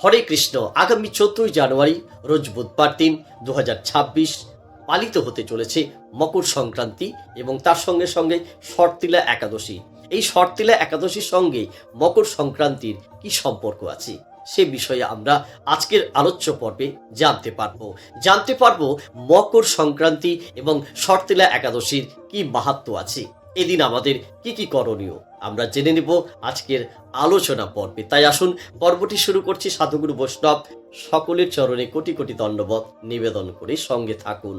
হরে কৃষ্ণ। আগামী চোদ্দই জানুয়ারি, রোজ বুধবার দিন দু হাজার ছাব্বিশ পালিত হতে চলেছে মকর সংক্রান্তি এবং তার সঙ্গে সঙ্গে শর্তিলা একাদশী। এই শর্তিলা একাদশীর সঙ্গে মকর সংক্রান্তির কি সম্পর্ক আছে, সে বিষয়ে আমরা আজকের আলোচ্য পর্বে জানতে পারব। জানতে পারব মকর সংক্রান্তি এবং শর্তিলা একাদশীর কি মাহাত্ম আছে। এদিন আমাদের কি কি করণীয় আমরা জেনে নেব আজকের আলোচনা পর্বে। তাই আসুন পর্বটি শুরু করছি সাধুগুরু বৈষ্ণব সকলের চরণে কোটি কোটি দণ্ডবত নিবেদন করে সঙ্গে থাকুন।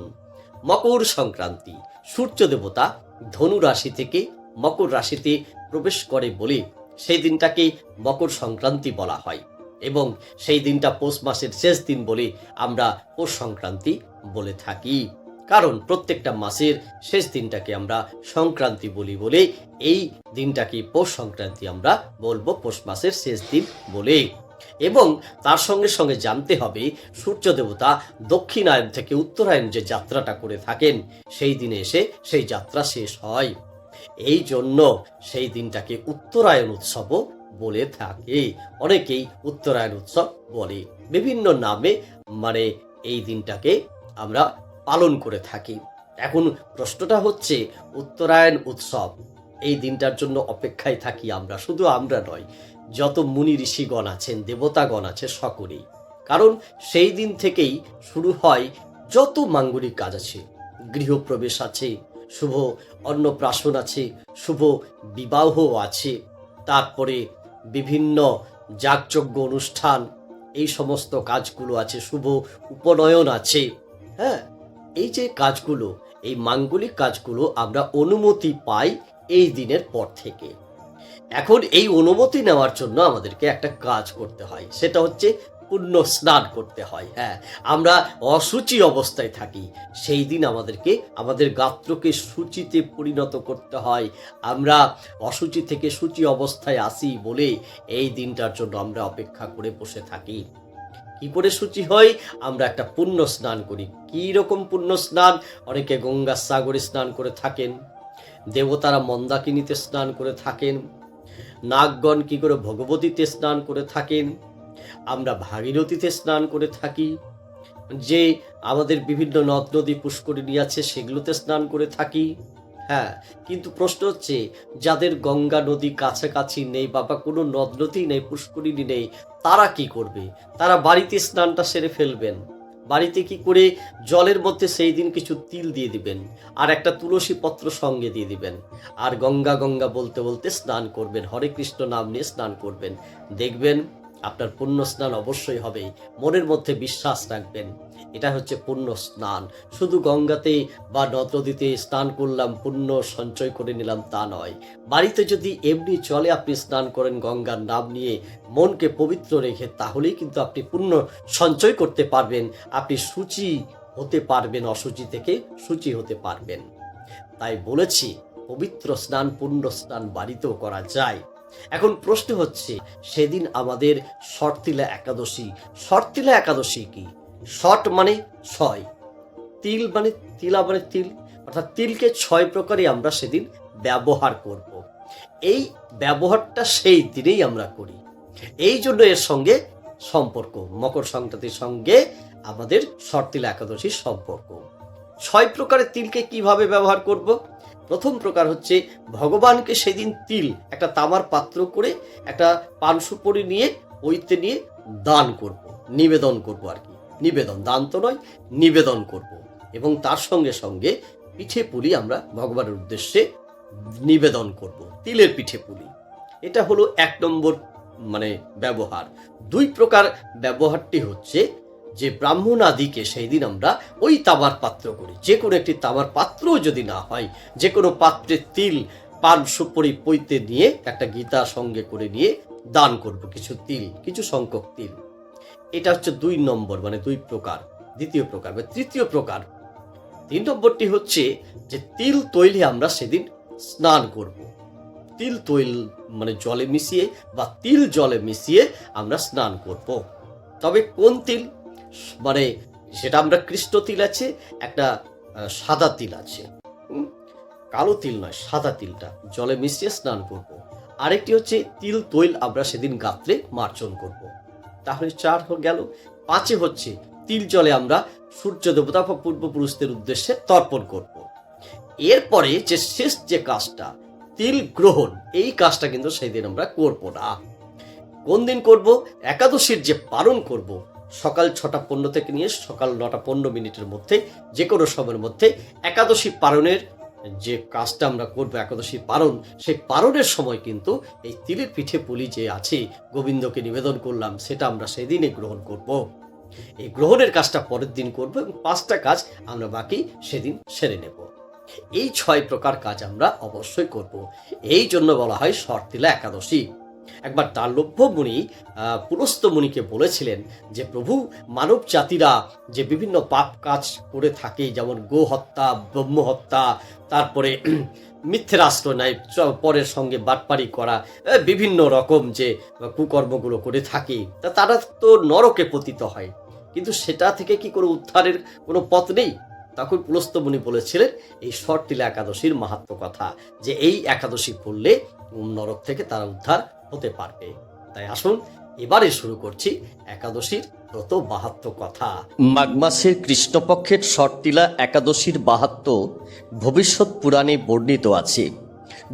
মকর সংক্রান্তি, সূর্য দেবতা ধনু রাশি থেকে মকর রাশিতে প্রবেশ করে বলে সেই দিনটাকে মকর সংক্রান্তি বলা হয় এবং সেই দিনটা পৌষ মাসের শেষ দিন বলে আমরা পৌষ সংক্রান্তি বলে থাকি। কারণ প্রত্যেকটা মাসের শেষ দিনটাকে আমরা সংক্রান্তি বলি বলে এই দিনটাকে পৌষ সংক্রান্তি আমরা বলব, পৌষ মাসের শেষ দিন বলে এবং তার সঙ্গে সঙ্গে জানতে হবে, সূর্য দেবতা দক্ষিণায়ন থেকে উত্তরায়ণ যে যাত্রাটা করে থাকেন, সেই দিনে এসে সেই যাত্রা শেষ হয়। এই জন্য সেই দিনটাকে উত্তরায়ণ উৎসবও বলে থাকে। অনেকেই উত্তরায়ণ উৎসব বলে। বিভিন্ন নামে মানে এই দিনটাকে আমরা পালন করে থাকি। এখন প্রশ্নটা হচ্ছে, উত্তরায়ণ উৎসব, এই দিনটার জন্য অপেক্ষায় থাকি আমরা, শুধু আমরা নয়, যত মুনি ঋষিগণ আছেন, দেবতাগণ আছে, সকলেই। কারণ সেই দিন থেকেই শুরু হয় যত মাঙ্গলিক কাজ আছে, গৃহপ্রবেশ আছে, শুভ অন্নপ্রাশন আছে, শুভ বিবাহ আছে, তারপরে বিভিন্ন যাগযজ্ঞ অনুষ্ঠান, এই সমস্ত কাজগুলো আছে, শুভ উপনয়ন আছে হ্যাঁ? এই যে কাজগুলো, এই মাঙ্গলিক কাজগুলো আমরা অনুমতি পাই এই দিনের পর থেকে। এখন এই অনুমতি নেওয়ার জন্য আমাদেরকে একটা কাজ করতে হয়, সেটা হচ্ছে পুণ্য স্নান করতে হয় হ্যাঁ। আমরা অসুচি অবস্থায় থাকি, সেই দিন আমাদেরকে, আমাদের গাত্রকে সূচিতে পরিণত করতে হয়। আমরা অসুচি থেকে সূচি অবস্থায় আসি বলে এই দিনটার জন্য আমরা অপেক্ষা করে বসে থাকি। কি করে সূচি হয়? আমরা একটা পুণ্য স্নান করি। কি রকম পুণ্য স্নান? অনেকে গঙ্গা সাগরে স্নান করে থাকেন। দেবতারা মন্দাকিনীতে স্নান করে থাকেন। নাগগণ কি করে ভগবতীতে স্নান করে থাকেন? আমরা ভাগীরথীতে স্নান করে থাকি। যে আমাদের বিভিন্ন নদ নদী পুষ্করিণী আছে, সেগুলোতে স্নান করে থাকি। হ্যাঁ কিন্তু প্রশ্ন হচ্ছে, যাদের গঙ্গা নদী কাছাকাছি নেই বাবা কোনো নদ নদী নেই, পুষ্করিণী নেই, তারা কি করবে? তারা বাড়িতে স্নানটা সেরে ফেলবেন। বাড়িতে কি করে জলের মধ্যে সেই দিন কিছু তিল দিয়ে দিবেন আর একটা তুলসী পত্র সঙ্গে দিয়ে দিবেন। আর গঙ্গা গঙ্গা বলতে বলতে স্নান করবেন, হরে কৃষ্ণ নাম নিয়ে স্নান করবেন। দেখবেন আপনার পুণ্য স্নান অবশ্যই হবে। মনের মধ্যে বিশ্বাস রাখবেন। এটা হচ্ছে পুণ্য স্নান শুধু গঙ্গাতে বা নদ নদীতে স্নান করলাম, পুণ্য সঞ্চয় করে নিলাম তা নয়। বাড়িতে যদি এমনি চলে আপনি স্নান করেন গঙ্গার নাম নিয়ে মনকে পবিত্র রেখে, তাহলেই কিন্তু আপনি পুণ্য সঞ্চয় করতে পারবেন। আপনি সূচি হতে পারবেন, অসুচি থেকে সূচি হতে পারবেন। তাই বলেছি, পবিত্র স্নান পুণ্য স্নান বাড়িতেও করা যায়। এখন প্রশ্ন হচ্ছে, সেদিন আমাদের শর্তিলা একাদশী। শর্তিলা একাদশী কি? শট মানে ছয়, তিল মানে তিলা মানে তিল, অর্থাৎ তিলকে ছয় প্রকারে আমরা সেদিন ব্যবহার করব। এই ব্যবহারটা সেই দিনেই আমরা করি। এই জন্য এর সঙ্গে সম্পর্ক, মকর সংক্রান্তির সঙ্গে আমাদের শর্তিলা একাদশীর সম্পর্ক। ছয় প্রকারের তিলকে কীভাবে ব্যবহার করব? প্রথম প্রকার হচ্ছে ভগবানকে সেদিন তিল, একটা তামার পাত্র করে একটা পান সুপরি নিয়ে, ওইতে নিয়ে দান করব, নিবেদন করব আর কি। নিবেদন, দান তো নয়, নিবেদন করব। এবং তার সঙ্গে সঙ্গে পিঠে পুলি আমরা ভগবানের উদ্দেশ্যে নিবেদন করব, তিলের পিঠে পুলি। এটা হলো এক নম্বর মানে ব্যবহার। দুই প্রকার ব্যবহারটি হচ্ছে যে ব্রাহ্মণ আদিকে সেই দিন আমরা ওই তামার পাত্র করি। যে কোনো একটি তামার পাত্রও যদি না হয়, যে কোনো পাত্রে তিল, পান সুপরি পৈতে নিয়ে একটা গীতা সঙ্গে করে নিয়ে দান করব, কিছু তিল, কিছু সংখ্যক তিল। এটা হচ্ছে দুই নম্বর মানে দুই প্রকার। দ্বিতীয় প্রকার বা তৃতীয় প্রকার। তিন নম্বরটি হচ্ছে যে তিল তৈলে আমরা সেদিন স্নান করব। তিল তৈল মানে জলে মিশিয়ে বা তিল জলে মিশিয়ে আমরা স্নান করব। তবে কোন তিল? মানে সেটা আমরা কৃষ্ণ তিল আছে, একটা সাদা তিল আছে? কালো তিল নয়, সাদা তিলটা। জলে মিশিয়ে স্নান করব। আরেকটি হচ্ছে তিল তৈল আমরা সেদিন গাত্রে মার্জন করব। তাহলে চার গেল। পাঁচে হচ্ছে তিল জলে আমরা সূর্য দেবতা বা পূর্বপুরুষদের উদ্দেশ্যে তর্পণ করব। এরপরে যে শেষ যে কাজটা, তিল গ্রহণ, এই কাজটা কিন্তু সেই দিন আমরা করব না। কোন দিন করব? একাদশীর যে পালন করব সকাল ছটা পনেরো থেকে নিয়ে সকাল নটা পনেরো মিনিটের মধ্যে, যে কোনো সময়ের মধ্যে একাদশী পালনের যে কাজটা আমরা করব, একাদশী পালন, সেই পালনের সময় কিন্তু এই তিলের পিঠে পুলি যে আছে, গোবিন্দকে নিবেদন করলাম, সেটা আমরা সেদিনে গ্রহণ করব। এই গ্রহণের কাজটা পরের দিন করব এবং পাঁচটা কাজ আমরা বাকি সেদিন সেরে নেব। এই ছয় প্রকার কাজ আমরা অবশ্যই করব। এই জন্য বলা হয় শর্তিলা একাদশী। একবার তাল্লভ্য মুনি পুরস্ত মুনিকে বলেছিলেন যে, প্রভু, মানব জাতিরা যে বিভিন্ন পাপ কাজ করে থাকে, যেমন গো হত্যা ব্রহ্ম হত্যা তারপরে মিথ্যের আশ্রয় নেয় পরের সঙ্গে বাটপারি করা বিভিন্ন রকম যে কুকর্মগুলো করে থাকে, তা তারা তো নরকে পতিত হয়। কিন্তু সেটা থেকে কি কোনো উদ্ধারের কোনো পথ নেই? তখন পুলস্তমণি বলেছিলেন, এই শর্তিলা একাদশীর মাহাত্ম কথা, যে এই একাদশী করলে নরক থেকে তারা উদ্ধার হতে পারবে। তাই আসুন, এবারে শুরু করছি একাদশীর ব্রত বাহাত্ম কথা। মাঘ মাসের কৃষ্ণপক্ষের শর্তিলা একাদশীর বাহাত্ম ভবিষ্যৎ পুরাণে বর্ণিত আছে।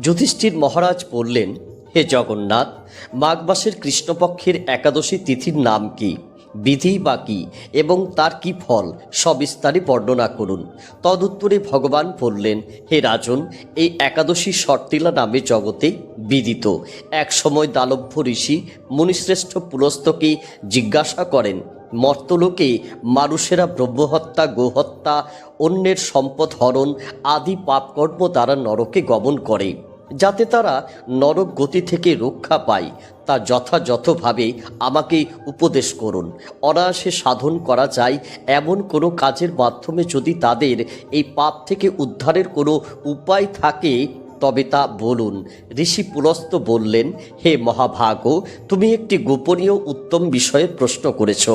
যুধিষ্ঠির মহারাজ বললেন, হে জগন্নাথ, মাঘ মাসের কৃষ্ণপক্ষের একাদশী তিথির নাম কি? বিধি বা কী এবং তার কি ফল সবিস্তারে বর্ণনা করুন। তদুত্তরে ভগবান বললেন, হে রাজন, এই একাদশী শর্তিলা নামে জগতে বিদিত। এক সময় দালভ্য ঋষি মুনিশ্রেষ্ঠ পুলস্তকে জিজ্ঞাসা করেন, মর্তলোকে মানুষেরা ব্রহ্মহত্যা, গোহত্যা, অন্যের সম্পদ হরণ আদি পাপকর্ম দ্বারা নরকে গমন করে। যাতে তারা নরক গতি থেকে রক্ষা পায়। তা যথাযথভাবে আমাকে উপদেশ করুন। অনায়াসে সাধন করা যায় এমন কোনো কাজের মাধ্যমে যদি তাদের এই পাপ থেকে উদ্ধারের কোনো উপায় থাকে, তবে তা বলুন। ঋষি পুলস্ত বললেন, হে মহাভাগ, তুমি একটি গোপনীয় উত্তম বিষয়ে প্রশ্ন করেছ।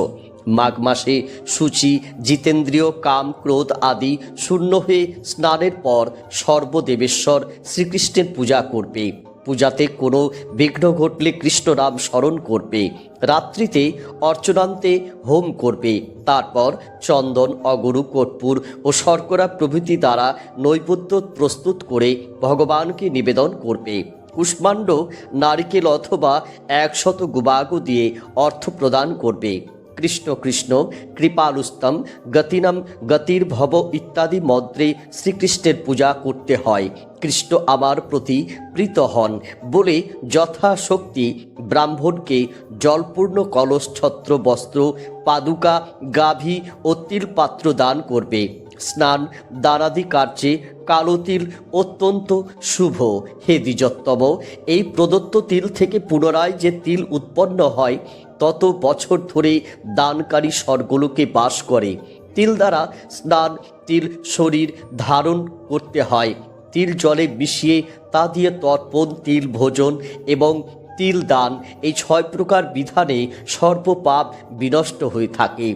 মাঘ মাসে সূচি, জিতেন্দ্রীয়, কাম, ক্রোধ আদি শূন্য হয়ে স্নানের পর সর্বদেবেশ্বর শ্রীকৃষ্ণের পূজা করবে। পূজাতে কোনো বিঘ্ন ঘটলে কৃষ্ণ নাম স্মরণ করবে। রাত্রিতে অর্চনান্তে হোম করবে। তারপর চন্দন, অগরু, কর্পূর ও শর্করা প্রভৃতি দ্বারা নৈবেদ্য প্রস্তুত করে ভগবানকে নিবেদন করবে। কুষ্মাণ্ড নারিকেল অথবা একশত গুবাগু দিয়ে অর্থ প্রদান করবে। কৃষ্ণ কৃষ্ণ, কৃপালুস্তম, গতিনম গতির ভব ইত্যাদি মন্ত্রে শ্রীকৃষ্ণের পূজা করতে হয়। কৃষ্ণ আমার প্রতি প্রীত হন বলে যথাশক্তি ব্রাহ্মণকে জলপূর্ণ কলস ছত্র বস্ত্র, পাদুকা, গাভী ও তিলপাত্র দান করবে। স্নান, দানাদি কার্যে কালো তিল অত্যন্ত শুভ। হে দ্বিজোত্তম, এই প্রদত্ত তিল থেকে পুনরায় যে তিল উৎপন্ন হয় তত বছর ধরে দানকারী স্বর্গলোকে বাস করে। তিল দ্বারা স্নান, তিল শরীর ধারণ করতে হয়। তিল জলে মিশিয়ে তা দিয়ে তর্পণ, তিল ভোজন এবং তিল দান এই ছয় প্রকার বিধানে সর্বপাপ বিনষ্ট হয়ে থাকে।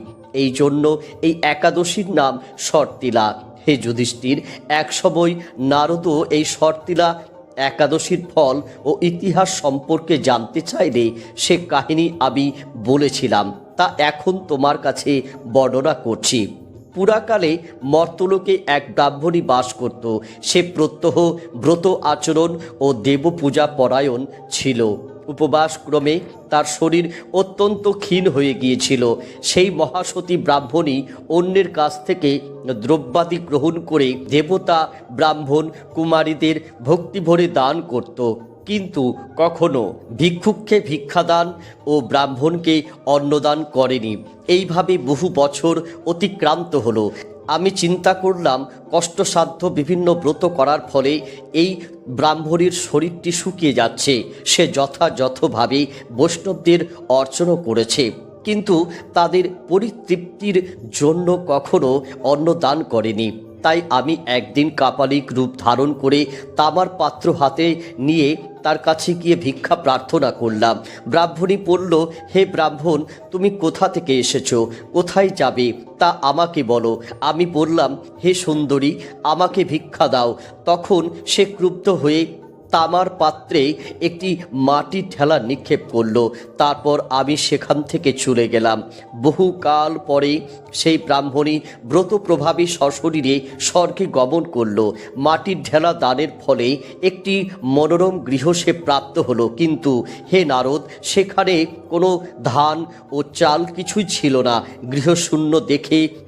এই জন্য এই একাদশীর নাম শর্তিলা হে যুধিষ্ঠির, এক সময় নারদও এই শর্তিলা একাদশীর ফল ও ইতিহাস সম্পর্কে জানতে চাইলে সে কাহিনী আমি বলেছিলাম, তা এখন তোমার কাছে বর্ণনা করছি। পুরাকালে মর্তলোকে এক ব্রাহ্মণী বাস করত। সে প্রত্যহ ব্রত আচরণ ও দেবপূজা পরায়ণ ছিল। উপবাস ক্রমে তার শরীর অত্যন্ত ক্ষীণ হয়ে গিয়েছিল। সেই মহাসতী ব্রাহ্মণী অন্যের কাছ থেকে দ্রব্যাদি গ্রহণ করে দেবতা, ব্রাহ্মণ, কুমারীদের ভক্তিভরে দান করত। কিন্তু কখনো ভিক্ষুককে ভিক্ষাদান ও ব্রাহ্মণকে অন্নদান করেনি। এইভাবে বহু বছর অতিক্রান্ত হলো। আমি চিন্তা করলাম কষ্টসাধ্য বিভিন্ন ব্রত করার ফলে এই ব্রাহ্মণীর শরীরটি শুকিয়ে যাচ্ছে। সে যথাযথভাবে বৈষ্ণবদের অর্চনা করেছে। কিন্তু তাদের পরিতৃপ্তির জন্য কখনো অন্নদান করেনি। তাই আমি একদিন কাপালিক রূপ ধারণ করে তামার পাত্র হাতে নিয়ে তার কাছে গিয়ে ভিক্ষা প্রার্থনা করলাম। ব্রাহ্মণী বলল, হে ব্রাহ্মণ, তুমি কোথা থেকে এসেছ? কোথায় যাবে? তা আমাকে বলো। আমি বললাম, হে সুন্দরী, আমাকে ভিক্ষা দাও। তখন সে ক্রুব্ধ হয়ে তামার পাত্রে একটি মাটির ঠেলা নিক্ষেপ করল। তারপর আমি সেখান থেকে চলে গেলাম। বহুকাল পরে সেই ব্রাহ্মণী ব্রত প্রভাবী সশরীরে স্বর্গে গমন করল। মাটির ঢেলা দানের ফলে একটি মনোরম গৃহ সে প্রাপ্ত হলো। কিন্তু হে নারদ, সেখানে কোনো ধান ও চাল কিছুই ছিল না। গৃহশূন্য দেখে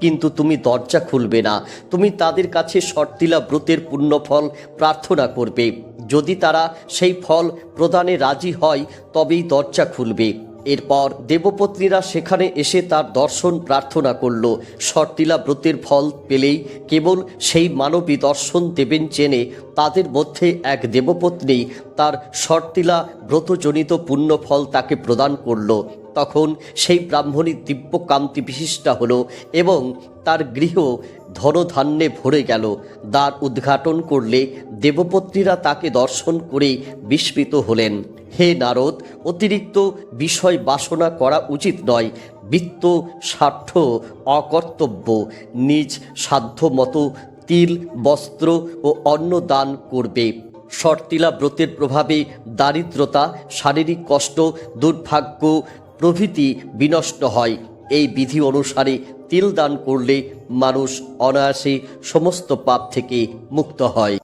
কিন্তু তুমি দরজা খুলবে না। তুমি তাদের কাছে শর্তিলা ব্রতের পুণ্যফল প্রার্থনা করবে। যদি তারা সেই ফল প্রদানে রাজি হয়, তবেই দরজা খুলবে। এরপর দেবপত্নীরা সেখানে এসে তার দর্শন প্রার্থনা করল। শর্তিলা ব্রতের ফল পেলেই কেবল সেই মানবী দর্শন দেবেন জেনে তাদের মধ্যে এক দেবপত্নী তার শর্তিলা ব্রতজনিত পুণ্যফল তাকে প্রদান করল। তখন সেই ব্রাহ্মণী দিব্য কান্তি বিশিষ্টা হলো এবং তার গৃহ ধনধান্যে ভরে গেল। দ্বার উদ্ঘাটন করলে দেবপত্নীরা তাকে দর্শন করে বিস্মিত হলেন। হে নারদ, অতিরিক্ত বিষয় বাসনা করা উচিত নয়। বৃত্ত স্বার্থ অকর্তব্য। নিজ সাধ্য মতো তিল, বস্ত্র ও অন্ন দান করবে। শর্তিলা ব্রতের প্রভাবে দারিদ্রতা, শারীরিক কষ্ট, দুর্ভাগ্য প্রভৃতি বিনষ্ট হয়। এই বিধি অনুসারে তিল দান করলে মানুষ অনায়াসে সমস্ত পাপ থেকে মুক্ত হয়।